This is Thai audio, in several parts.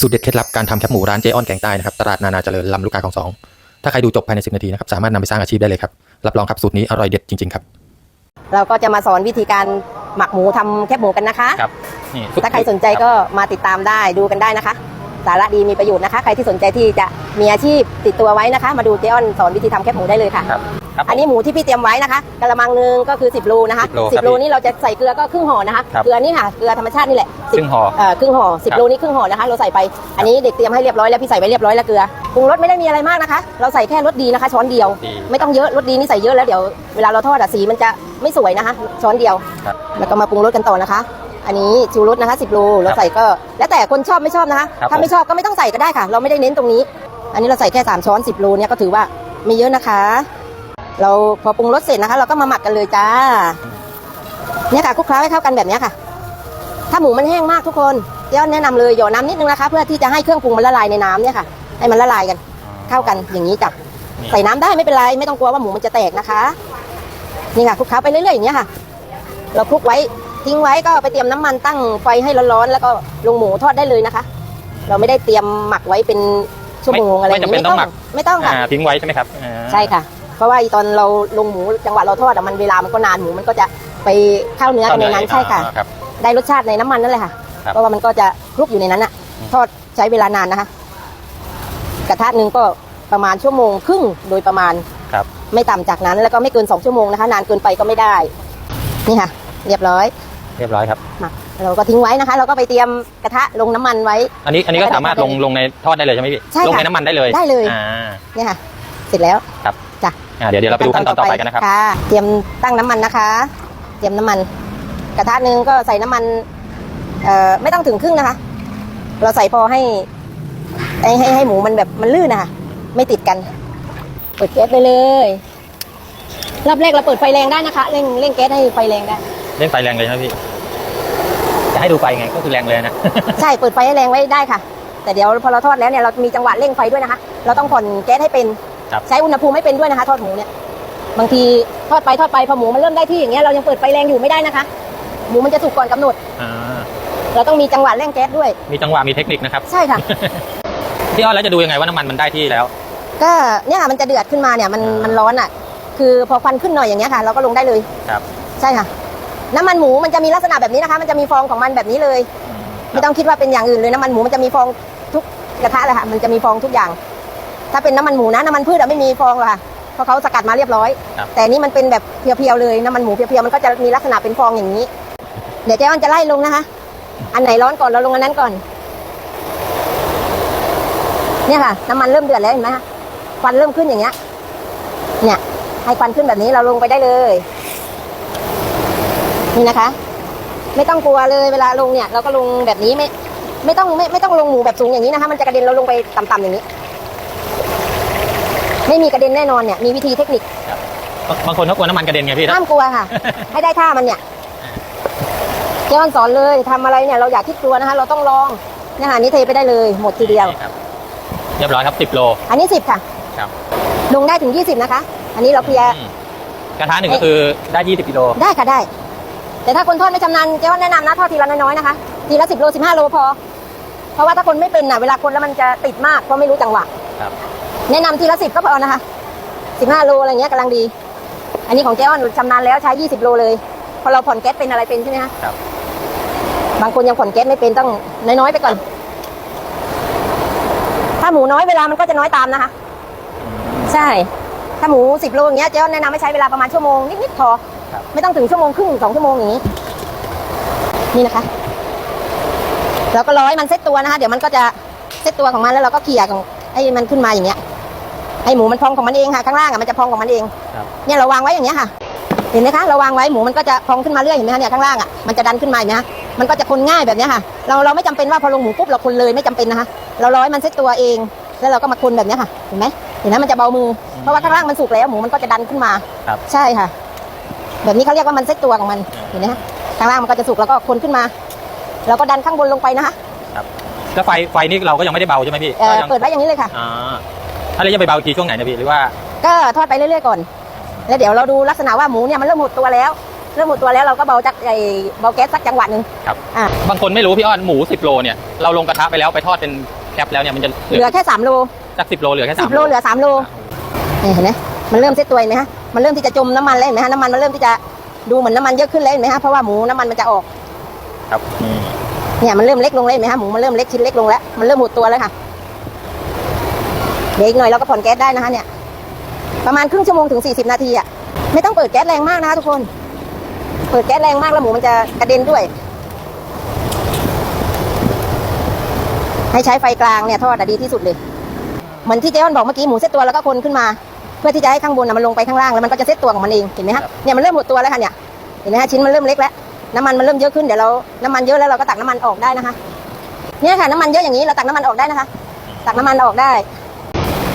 สูตรเด็ดเคล็ดลับการทำแคบหมูร้านเจออนแกงใต้นะครับตลาดนานาเจริญลำลูกกาของสองถ้าใครดูจบภายใน 10 นาทีนะครับสามารถนำไปสร้างอาชีพได้เลยครับรับรองครับสูตรนี้อร่อยเด็ดจริงๆครับเราก็จะมาสอนวิธีการหมักหมูทำแคบหมูกันนะคะ ครับนี่ถ้าใครสนใจก็มาติดตามได้ดูกันได้นะคะ สาระดีมีประโยชน์นะคะ ใครที่สนใจที่จะมีอาชีพติดตัวไว้นะคะ มาดูเจออนสอนวิธีทำแคบหมูได้เลยค่ะ ครับ ครับอันนี้หมูที่พี่เตรียมไว้นะคะกระมังหนึงก็คือ 10โลนะคะ10โลครับ10โลนี่เราจะใส่เกลือก็ครึ่งห่อนะคะครับเกลือนี่ค่ะเกลือธรรมชาตินี่แหละครึ่งห่อเอ่อครึ่งห่อครับ10โลนี่ครึ่งห่อนะคะเราใส่ไปอันนี้เด็กเตรียมให้เรียบร้อยแล้วพี่ใส่ไว้เรียบร้อยแล้วเกลือปรุงรสไม่ได้มีอะไรมากนะคะ เราใส่แค่รสดีนะคะ ช้อนเดียว ดี ไม่ต้องเยอะรสดีนี่ใส่เยอะแล้วเดี๋ยวเวลาเราทอดอะสีมันจะไม่สวยนะคะ ช้อนเดียว ครับ แล้วก็มาปรุงรสกันต่อนะคะ อันนี้ชูรสนะคะ10โลเราใส่ก็ แล้วแต่คนชอบไม่ชอบนะคะ ครับถ้าไม่ชอบก็ไม่ต้องใส่ก็ได้ค่ะ เราไม่ได้เน้นตรงนี้ อันนี้เราใส่แค่ 3 ช้อน 10โลเนี่ยก็ถือว่าไม่เยอะนะคะ เราพอปรุงรสเสร็จนะคะ เราก็มาหมักกันเลยจ้า เนี่ยค่ะคลุกเคล้าให้เข้ากันแบบเนี้ยค่ะ ถ้าหมูมันแห้งมากทุกคนเดี๋ยวแนะนำเลยหยอน้ำนิดนึงนะคะ เพื่อที่จะให้เครื่องปรุงมันละลายในน้ำเนี่ยค่ะ ให้มันละลายกัน เข้ากันอย่างนี้จ้ะนี่ใส่น้ำได้ไม่เป็นไรไม่ต้องกลัวว่าหมูมันจะแตกนะคะนี่ค่ะคลุกเคล้าไปเรื่อยๆอย่างเงี้ยค่ะ เราคลุกไว้ทิ้งไว้ก็ไปเตรียมน้ำมันตั้งไฟให้ร้อนๆแล้วก็ลงหมูทอดได้เลยนะคะ เราไม่ได้เตรียมหมักไว้เป็นชั่วโมงอะไรอย่างไม่จำเป็นต้องหมักไม่ต้องค่ะอ่าทิ้งไว้ใช่ไหมครับอ่าใช่ค่ะ เพราะว่าตอนเราลงหมูจังหวะเราทอดอะมันเวลามันก็นานหมูมันก็จะไปเข้าเนื้อกันในนั้นใช่ค่ะอ่าครับ ได้รสชาติในน้ำมันนั่นแหละค่ะ ครับ เพราะว่ามันก็จะคลุกอยู่ในนั้นอะอืมทอดใช้เวลานานนะคะ กระทะหนึ่งก็ประมาณชั่วโมงครึ่งโดยประมาณ ครับ ไม่ต่ำจากนั้นแล้วก็ไม่เกิน 2 ชั่วโมงนะคะ นานเกินไปก็ไม่ได้ นี่ค่ะ เรียบร้อยเรียบร้อยครับหมักเราก็ทิ้งไว้นะคะ เราก็ไปเตรียมกระทะลงน้ำมันไว้ อันนี้อันนี้ก็สามารถลงลงในทอดได้เลยใช่ไหมพี่ ใช่ค่ะลงในน้ำมันได้เลยได้เลย อ่า เนี่ยค่ะ เสร็จแล้วครับจ้ะ อ่าเดี๋ยวเดี๋ยวเราไปดูขั้นตอนต่อไปกันนะครับค่ะเตรียมตั้งน้ำมันนะคะ เตรียมน้ำมัน กระทะหนึ่งก็ใส่น้ำมันเอ่อไม่ต้องถึงครึ่งนะคะ เราใส่พอให้ให้ให้ให้หมูมันแบบมันลื่นนะคะไม่ติดกันเปิดแก๊สไปเลยรอบแรกเราเปิดไฟแรงได้นะคะเร่งเร่งแก๊สให้ไฟแรงได้เล่นไฟแรงเลยใช่ไหมพี่จะให้ดูไฟไงก็คือแรงเลยนะใช่เปิดไฟให้แรงไว้ได้ค่ะ แต่เดี๋ยวพอเราทอดแล้วเนี่ยเรามีจังหวะเร่งไฟด้วยนะคะ เราต้องผ่อนแก๊สให้เป็น ครับ ใช้อุณหภูมิไม่เป็นด้วยนะคะทอดหมูเนี่ย บางทีทอดไปทอดไปพอหมูมันเริ่มได้ที่อย่างเงี้ยเรายังเปิดไฟแรงอยู่ไม่ได้นะคะ หมูมันจะสุกก่อนกำหนด อ่าเราต้องมีจังหวะเร่งแก๊สด้วย มีจังหวะมีเทคนิคนะครับ ใช่ค่ะ พี่อ้อนแล้วจะดูยังไงว่าน้ำมันมันได้ที่แล้ว ก็เนี่ยค่ะมันจะเดือดขึ้นมาเนี่ยมันอ่ามั มันร้อนอะ คือพอควันขึ้นหน่อยอย่างเงี้ยค่ะ เราก็ลงได้เลยครับใช่ค่ะ น้ำมันหมูมันจะมีลักษณะแบบนี้นะคะ มันจะมีฟองของมันแบบนี้เลยไม่ต้องคิดว่าเป็นอย่างอื่นเลยน้ำมันหมูมันจะมีฟองทุกกระทะเลยค่ะ มันจะมีฟองทุกอย่าง ถ้าเป็นน้ำมันหมูนะน้ำมันพืชอะไม่มีฟองหรอกค่ะเพราะเขาสกัดมาเรียบร้อย ครับแต่นี่มันเป็นแบบเพียวๆเลยน้ำมันหมูเพียวๆมันก็จะมีลักษณะเป็นฟองอย่างนี้ เดี๋ยวเจ๊อ้อนจะไล่ลงนะคะ อันไหนร้อนก่อนเราลงอันนั้นก่อน เนี่ยค่ะ น้ำมันเริ่มเดือดแล้วเห็นไหมคะควันเริ่มขึ้นอย่างเงี้ย เนี่ย ให้ควันขึ้นแบบนี้เราลงไปได้เลย นี่นะคะ ไม่ต้องกลัวเลยเวลาลงเนี่ย เราก็ลงแบบนี้ไม่ ไม่ต้องไม่ไม่ต้องลงหมูแบบสูงอย่างนี้นะคะ มันจะกระเด็นเราลงไปต่ำๆอย่างนี้ ไม่มีกระเด็นแน่นอนเนี่ยมีวิธีเทคนิคบางบางคนเขากลัวน้ำมันกระเด็นไงพี่ห้ามกลัวค่ะ ให้ได้ท่ามันเนี่ยเจ้าอนสอนเลยทำอะไรเนี่ยเราอยากคิดกลัวนะคะ เราต้องลองเนี่ยค่ะอันนี่เทไปได้เลย หมดทีเดียวนี่ครับเรียบร้อยครับสิบโล อันนี้สิบค่ะครับลงได้ถึงยี่สิบนะคะ อันนี้เราเพลียอืมกระทะหนึ่งก็คือได้ยี่สิบกิโลได้ค่ะได้ แต่ถ้าคนทอดไม่ชำนาญเจ้าแนะนำนะทอดทีละน้อยๆนะคะทีละสิบโลสิบห้าโลพอ เพราะว่าถ้าคนไม่เป็นน่ะเวลาคนแล้วมันจะติดมากเพราะไม่รู้จังหวะครับ แนะนำทีละสิบก็พอนะคะสิบห้าโลอะไรเงี้ยกำลังดี อันนี้ของเจ้าอ้อนชำนาญแล้วใช้ยี่สิบโลเลย พอเราผ่อนแก๊สเป็นอะไรเป็นใช่ไหมคะครับ บางคนยังผ่อนแก๊สไม่เป็นต้องน้อยๆไปก่อน ถ้าหมูน้อยเวลามันก็จะน้อยตามนะคะ ใช่ ถ้าหมูสิบโลอย่างเงี้ยเจ๊อ้อนแนะนำให้ใช้เวลาประมาณชั่วโมงนิดๆพอครับไม่ต้องถึงชั่วโมงครึ่งสองชั่วโมงอย่างนี้ นี่นะคะเราก็ร้อยมันเซ็ตตัวนะคะ เดี๋ยวมันก็จะเซ็ตตัวของมันแล้วเราก็เขี่ยของให้มันขึ้นมาอย่างเงี้ย ให้หมูมันพองของมันเองค่ะข้างล่างอะมันจะพองของมันเองครับเนี่ยเราวางไว้อย่างเงี้ยค่ะ เห็นไหมคะเราวางไว้หมูมันก็จะพองขึ้นมาเรื่อยเห็นไหมคะเนี่ยข้างล่างอะมันจะดันขึ้นมาเห็นไหมคะมันก็จะคนง่ายแบบเนี้ยค่ะ เราเราไม่จำเป็นว่าพอลงหมูปุ๊บเราคนเลยไม่จำเป็นนะคะ เราร้อยมันเซ็ตตัวเอง แล้วเราก็มาคนแบบเนี้ยค่ะ เห็นไหมเห็นไหมมันจะเบามือ เพราะว่าข้างล่างมันสุกแล้วหมูมันก็จะดันขึ้นมาครับใช่ค่ะ แบบนี้เขาเรียกว่ามันเซ็ตตัวของมัน เห็นไหมคะข้างล่างมันก็จะสุกแล้วก็คนขึ้นมา แล้วก็ดันข้างบนลงไปนะคะแล้วไฟไฟนี่เราก็ยังไม่ได้เบาใช่ไหมพี่เอ่อก็ยังเปิดไว้อย่างนี้เลยค่ะอ่า ถ้าเราจะไปเบาอีกทีช่วงไหนนะพี่หรือว่า ก็ทอดไปเรื่อยๆก่อน แล้วเดี๋ยวเราดูลักษณะว่าหมูเนี่ยมันเริ่มหดตัวแล้ว เริ่มหมดตัวแล้วเราก็เบาจากไอ้เบาแก๊สสักจังหวะหนึ่งครับ อ่าบางคนไม่รู้พี่อ้อนหมู10โลเนี่ยเราลงกระทะไปแล้วไปทอดเป็นแคปแล้วเนี่ยมันจะเหเหลืลืออแค่สามโลจาก10โลเหลือแค่สิ3บโลเหลือสามโลนี่เห็นไหมมันเริ่มเซตตัวเห็นไหมฮะมันเริ่มที่จะจมน้ำมันแล้วเห็นไหมฮะน้ำมันมันเริ่มที่จะดูเหมือนน้ำมันเยอะขึ้นแล้วเห็นไหมฮะเพราะว่าหมูน้ำมันมันจะออกครับนี่เนี่ยมันเริ่มเล็กลงเลยเห็นไหมฮะหมูมันเริ่มเล็กชิ้นเล็กลงแล้วมันเริ่มหดตัวแล้วค่ะ เดี๋ยวอีกหน่อยเราก็ผ่อนแก๊สได้นะคะเนี่ยประมาณครึ่งชั่วโมงถึงสี่สิบนาทีอะไม่ต้องเปิดแก๊สแรงมากนะคะทุกคน เปิดแก๊สแรงมากแล้วหมูมันจะกระเด็นด้วย ให้ใช้ไฟกลางเนี่ยทอดอะดีที่สุดเลยเหมือนที่เจ๊อ้อนบอกเมื่อกี้หมูเซตตัวแล้วก็คนขึ้นมา เพื่อที่จะให้ข้างบนน่ะมันลงไปข้างล่างแล้วมันก็จะเซตตัวของมันเองเห็นไหมฮะเนี่ยมันเริ่มหดตัวแล้วค่ะเนี่ยเห็นไหมฮะชิ้นมันเริ่มเล็กแล้วน้ำมันมันเริ่มเยอะขึ้นเดี๋ยวเราน้ำมันเยอะแล้วเราก็ตักน้ำมันออกได้นะคะเนี่ยค่ะน้ำมันเยอะอย่างนี้เราตักน้ำมันออกได้นะคะ ตักน้ำมันออกได้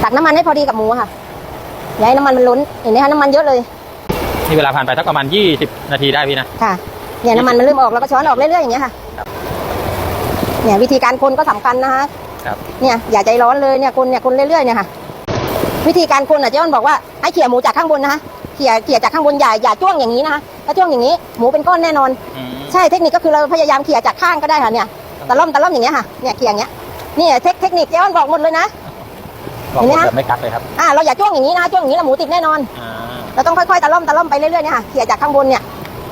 ตักน้ำมันให้พอดีกับหมูค่ะอย่าให้น้ำมันมันล้นเห็นไหมคะน้ำมันเยอะเลยนี่เวลาผ่านไปสักประมาณ 20 นาทีได้พี่นะค่ะเนี่ยน้ำมันมันเริ่มออกแล้วก็ช้อนออกเรื่อยๆอย่างเงี้ยค่ะครับเนี่ยวิธีการคนก็สำคัญนะคะครับเนี่ยอย่าใจร้อนเลยเนี่ยคนเนี่ยคนเรื่อยๆเนี่ยค่ะ วิธีการคนอะเจ้าอ้อนบอกว่าให้เขี่ยหมูจากข้างบนนะคะเขี่ยเขี่ยจากข้างบนอย่าอย่าจ้วงอย่างนี้นะคะถ้าจ้วงอย่างนี้หมูเป็นก้อนแน่นอนอืมใช่เทคนิคก็คือเราพยายามเขี่ยจากข้างก็ได้ค่ะเนี่ยตะล่อมตะล่อมอย่างเงี้ยค่ะเนี่ยเขี่ยอย่างเงี้ยเนี่ยเทคเทคนิคเจ้าอ้อนบอกหมดเลยนะบอก เห็นไหมหมดฮะแบบไม่กัดเลยครับอ่าเราอย่าจ้วงอย่างนี้นะจ้วงอย่างนี้แล้วหมูติดแน่นอน อ่าเราต้องค่อยๆตะล่อมตะล่อมไปเรื่อยๆเนี่ยค่ะเขี่ยจากข้างบนเนี่ย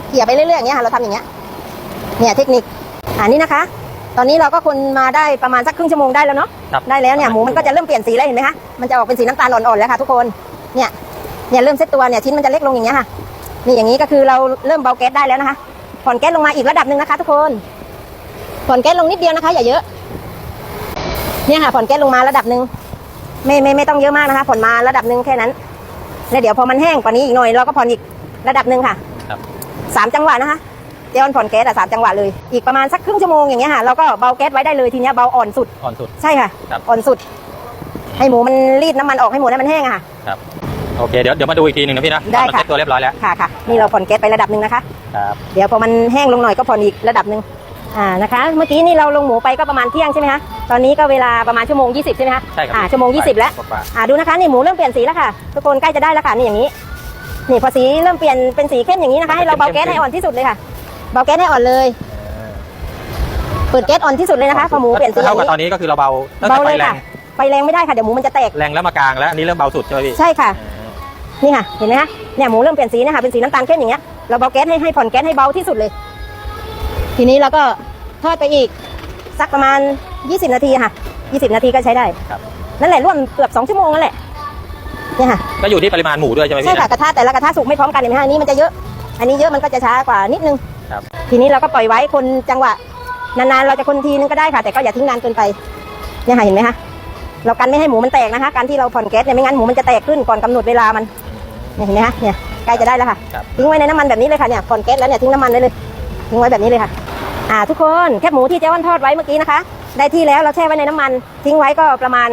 เขี่ยไปเรื่อยๆอย่างเงี้ยค่ะเราทำอย่างเงี้ยเนี่ยเทคนิคอ่านี่นะคะ ตอนนี้เราก็คนมาได้ประมาณสักครึ่งชั่วโมงได้แล้วเนาะครับได้แล้วเนี่ยหมูมันก็จะเริ่มเปลี่ยนสีแล้วเห็นไหมคะมันจะออกเป็นสีน้ำตาลอ่อนๆแล้วค่ะทุกคนเนี่ยเนี่ยเริ่มเซตตัวเนี่ยชิ้นมันจะเล็กลงอย่างเงี้ยค่ะนี่อย่างนี้ก็คือเราเริ่มเบาแก๊สได้แล้วนะคะผ่อนแก๊สลงมาอีกระดับหนึ่งนะคะ ทุกคนผ่อนแก๊สลงนิดเดียวนะคะ อย่าเยอะเนี่ยค่ะผ่อนแก๊สลงมาระดับหนึ่ง ไม่ไม่ไม่ต้องเยอะมากนะคะ ผ่อนมาระดับหนึ่งแค่นั้นแล้วเดี๋ยวพอมันแห้งกว่านี้อีกหน่อยเราก็ผ่อนอีกระดับหนึ่งค่ะครับสามจังหวะนะคะเจออนผ่อนแก๊สอะสามจังหวะเลยอีกประมาณสักครึ่งชั่วโมงอย่างเงี้ยค่ะเราก็เบาแก๊สไว้ได้เลยทีเนี้ยเบาอ่อนสุดอ่อนสุด ใช่ค่ะครับ อ่อนสุด ให้หมูมันรีดน้ำมันออกให้หมูให้มันแห้งอะค่ะ ครับโอเคเดี๋ยวเดี๋ยวมาดูอีกทีหนึ่งนะพี่นะได้มันค่ะเซ็ตตัวเรียบร้อยแล้วค่ะค่ะนี่เราผ่อนแก๊สไประดับหนึ่งนะคะ ครับ เดี๋ยวพอมันแห้งลงหน่อยก็ผ่อนอีกระดับหนึ่ง อ่านะคะ เมื่อกี้นี่เราลงหมูไปก็ประมาณเที่ยงใช่ไหมคะ ตอนนี้ก็เวลาประมาณชั่วโมง 20 ใช่ไหมคะใช่ครับอ่าชั่วโมง 20 แล้ว กว่าอ่าดูนะคะนี่หมูเริ่มเปลี่ยนสีแล้วค่ะ ทุกคนใกล้จะได้แล้วค่ะนี่อย่างนี้ นี่พอสีเริ่มเปลี่ยนเป็นสีเข้มอย่างนี้นะคะให้เราเบาแก๊สให้อ่อนที่สุดเลยค่ะ เบาแก๊สให้อ่อนเลย เปิดแก๊สอ่อนที่สุดเลยนะคะพอหมูเปลี่ยนสีอเท่าย่างกับตอนนี้นี้ก็คือเราเบาตั้งเบาแต่ไฟเลยแรค่ะ งไฟแรงไม่ได้ค่ะเดี๋ยวหมูมันจะแตก แรงแล้วมากลางแล้วอันนี้เริ่มเบาสุดใช่ไหมพี่ใช่ค่ะ นี่ค่ะ เห็นไหมคะ เนี่ยหมูเริ่มเปลี่ยนสีเนะคะ เป็นสีน้ำตาลเข้มอย่างเงี้ย เราเบาแก๊สให้ให้ผ่อนแก๊สให้เบาที่สุดเลย ทีนี้เราก็ ทอดไปอีก สักประมาณ 20 นาทีค่ะ 20 นาทีก็ใช้ได้ครับ นั่นแหละร่วมเกือบ2ชั่วโมงนั่นแหละเนี่ยค่ะก็อยู่ที่ปริมาณหมูด้วยใช่ไหมใช่พี่ค่ะนะกระทะแต่ละกระทะสุกไม่พร้อมกันเห็นไหมคะอันนี้มันจะเยอะ อันนี้เยอะมันก็จะช้ากว่านิดนึงครับทีนี้เราก็ปล่อยไว้คนจังหวะนานๆเราจะคนทีนึงก็ได้ค่ะ แต่ก็อย่าทิ้งนานเกินไปเนี่ยค่ะเห็นไหมคะเรากันไม่ให้หมูมันแตกนะคะ การที่เราผ่อนแก๊สเนี่ยไม่งั้นหมูมันจะแตกขึ้นก่อนกำหนดเวลามันเนี่ยเห็นไหมคะเนี่ยใกล้จะได้แล้วค่ะครับทิ้งไว้ในน้ำมันแบบนี้เลยค่ะเนี่ยผ่อนแก๊สแล้วเนี่ยทิ้งน้ำมันไว้เลยทิ้งไว้แบบนี้เลยค่ะ อ่าทุกคนแคบหมูที่เจ๊วันทอดไว้เมื่อกี้นะคะ ได้ที่แล้วเราแช่ไว้ในน้ำมัน ทิ้งไว้ก็ประมาณ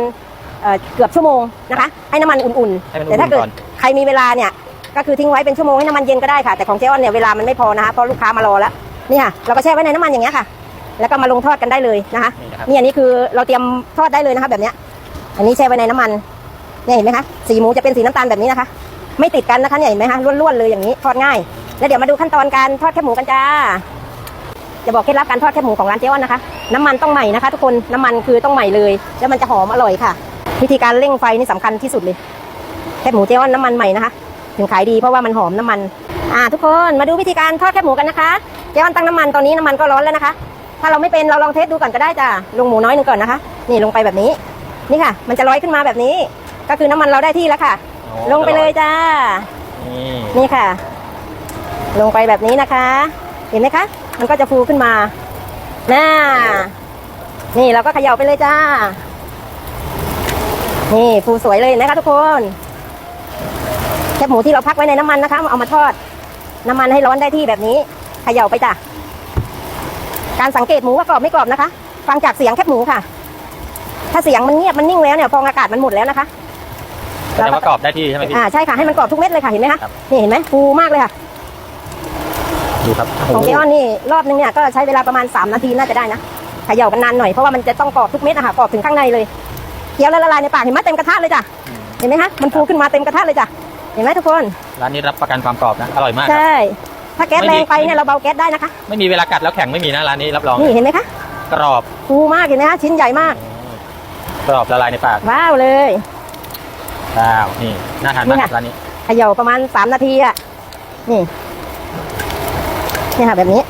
เอ่อเกือบชั่วโมงนะคะให้น้ำมันอุ่นให้มันๆแต่ถ้าอุ่นเกิดก่อนใครมีเวลาเนี่ยก็คือทิ้งไว้เป็นชั่วโมงให้น้ำมันเย็นก็ได้ค่ะ แต่ของเจ๊วันเนี่ยเวลามันไม่พอนะคะเพราะลูกค้ามารอแล้วนี่ค่ะเราก็แช่ไว้ในน้ำมันอย่างเงี้ยค่ะ แล้วก็มาลงทอดกันได้เลยนะคะนี่นะครับนี่อันนี้คือเราเตรียมทอดได้เลยนะคะแบบเนี้ยอันนี้แช่ไว้ในน้ำมันเนี่ยเห็นไหมคะสีหมูจะเป็นสีน้ำตาลแบบนี้นะคะ ไม่ติดกันนะคะเนี่ยเห็นไหมคะล้วนๆเลยอย่างนี้ทอดง่าย แล้วเดี๋ยวมาดูขั้นตอนการทอดแคบหมูกันจ้า จะบอกเคล็ดลับการทอดแคบหมูของร้านเจ๊อ้อนนะคะ น้ำมันต้องใหม่นะคะ ทุกคนน้ำมันคือต้องใหม่เลย แล้วมันจะหอมอร่อยค่ะ วิธีการเร่งไฟนี่สำคัญที่สุดเลยแคบหมูเจ๊อ้อนน้ำมันใหม่นะคะ ถึงขายดีเพราะว่ามันหอมน้ำมันอ่าทุกคนมาดูวิธีการทอดแคบหมูกันนะคะเจ๊อ้อนตั้งน้ำมันตอนนี้น้ำมันก็ร้อนแล้วนะคะ ถ้าเราไม่เป็นเราลองเทสดูก่อนก็ได้จ้าลงหมูน้อยหนึ่งก่อนนะคะ นี่ลงไปแบบนี้นี่ค่ะ มันจะลอยขึ้นมาแบบนี้ ก็คือน้ำมันเราได้ที่แล้วค่ะโอ้ลงไปเลยจ้านี่นี่ค่ะ ลงไปแบบนี้นะคะ เห็นไหมคะ มันก็จะฟูขึ้นมาน่านี่เราก็เขย่าไปเลยจ้า นี่ฟูสวยเลยเห็นะคะทุกคนแคบหมูที่เราพักไว้ในน้ำมันนะคะเอามาทอด น้ำมันให้ร้อนได้ที่แบบนี้เขย่าไปจ้ะการสังเกตหมูว่ากรอบไม่กรอบนะคะ ฟังจากเสียงแคบหมูค่ะ ถ้าเสียงมันเงียบมันนิ่งแล้วเนี่ยฟองอากาศมันหมดแล้วนะคะแสดงว่ากรอบได้ที่ใช่ไหมพี่อ่าใช่ค่ะให้มันกรอบทุกเม็ดเลยค่ะเห็นไหมคะครับนี่เห็นไหมฟูมากเลยค่ะ ดูครับของเจออนนี่รอบนึงเนี่ยก็ใช้เวลาประมาณ 3 นาทีน่าจะได้นะเขย่ากันนานหน่อยเพราะว่ามันจะต้องกรอบทุกเม็ดอะค่ะกรอบถึงข้างในเลยเคี้ยวแล้วละลายในปากเห็นไหมเต็มกระทะเลยจ้ะเห็นไหมคะมันฟูขึ้นมาเต็มกระทะเลยจ้ะเห็นไหมทุกคนร้านนี้รับประกันความกรอบนะอร่อยมากครับใช่ถ้าแก๊สไม่แรมีงไปเนี่ยเราเบาแก๊สได้นะคะ ไม่มีเวลากัดแล้วแข็งไม่มีนะร้านนี้รับรองนี่เห็นไหมคะกรอบฟูมากเห็นไหมคะชิ้นใหญ่มากกรอบละลายในปากว้าวเลยว้าวนี่น่าทานนี่มากค่ะร้านนี้เขย่าประมาณสามนาทีอะนี่ เนี่ยค่ะแบบนี้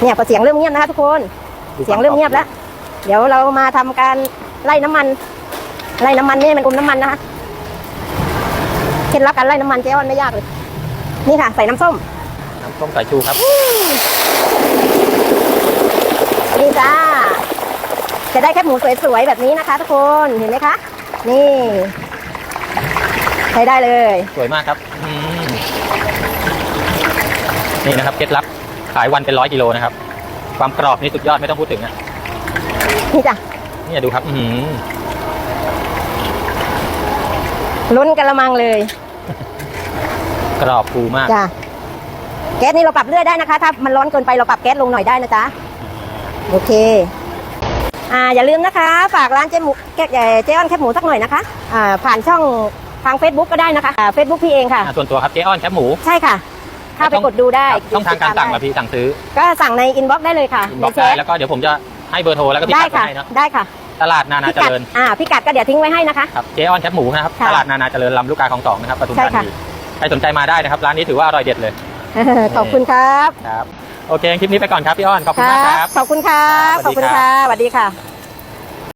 เนี่ยพอเสียงเริ่มเงียบนะคะทุกคน เสียงเริ่มเงียบแล้ว เดี๋ยวเรามาทำการไล่น้ำมัน ไล่น้ำมันไม่ให้มันอมน้ำมันนะคะเคล็ดลับการไล่น้ำมันเจ๊อ้อนไม่ยากเลย นี่ค่ะ ใส่น้ำส้ม น้ำส้มสายชูครับนี่จ้า จะได้แคบหมูสวยๆแบบนี้นะคะทุกคนเห็นไหมคะ นี่ ใช้ได้เลย สวยมากครับอืม นี่นะครับเคล็ดลับขายวันเป็นร้อยกิโลนะครับ ความกรอบนี่สุดยอดไม่ต้องพูดถึงอะนี่จ้ะเนี่ยดูครับ อืมล้นกระมังเลย กรอบฟูมากจ้ะแก๊สนี่เราปรับเรื่อยได้นะคะ ถ้ามันร้อนเกินไปเราปรับแก๊สลงหน่อยได้นะจ๊ะโอเค อ่าอย่าลืมนะคะ ฝากร้านเจ๊หมูแกเอ่อเจ๊อ้อนแคบหมูสักหน่อยนะคะอ่าผ่านช่องทาง Facebook ก็ได้นะคะอ่า Facebook พี่เองค่ะอ่าส่วนตัวครับเจ๊อ้อนแคบหมู ใช่ค่ะ เข้าไปกดดูได้ครับช่องทางการสั่งมาพี่สั่งซื้อก็สั่งในอินบ็อกซ์ได้เลยค่ะบอกในแชได้ทแล้วก็เดี๋ยวผมจะให้เบอร์โทรแล้วก็พิได้กัดไว้ค่ะให้เนอะได้ค่ะตลาดนานาพิเจกัดริญอ่าพิกัดก็เดี๋ยวทิ้งไว้ให้นะคะ ครับเจ๊อ้อนแคบหมูนะครับค่ะตลาดนานาเจริญลำลูกกาของสองนะครับปทุมใช่ธาค่ะ นีใครสนใจมาได้นะครับร้านนี้ถือว่าอร่อยเด็ดเลยขอบคุณครับครับโอเคคลิปนี้ไปก่อนครับพี่อ้อนขอบคุณมากครับ ขอบคุณครับสวัขอบสดีคุณครับค่ะสวัสดีค่ะ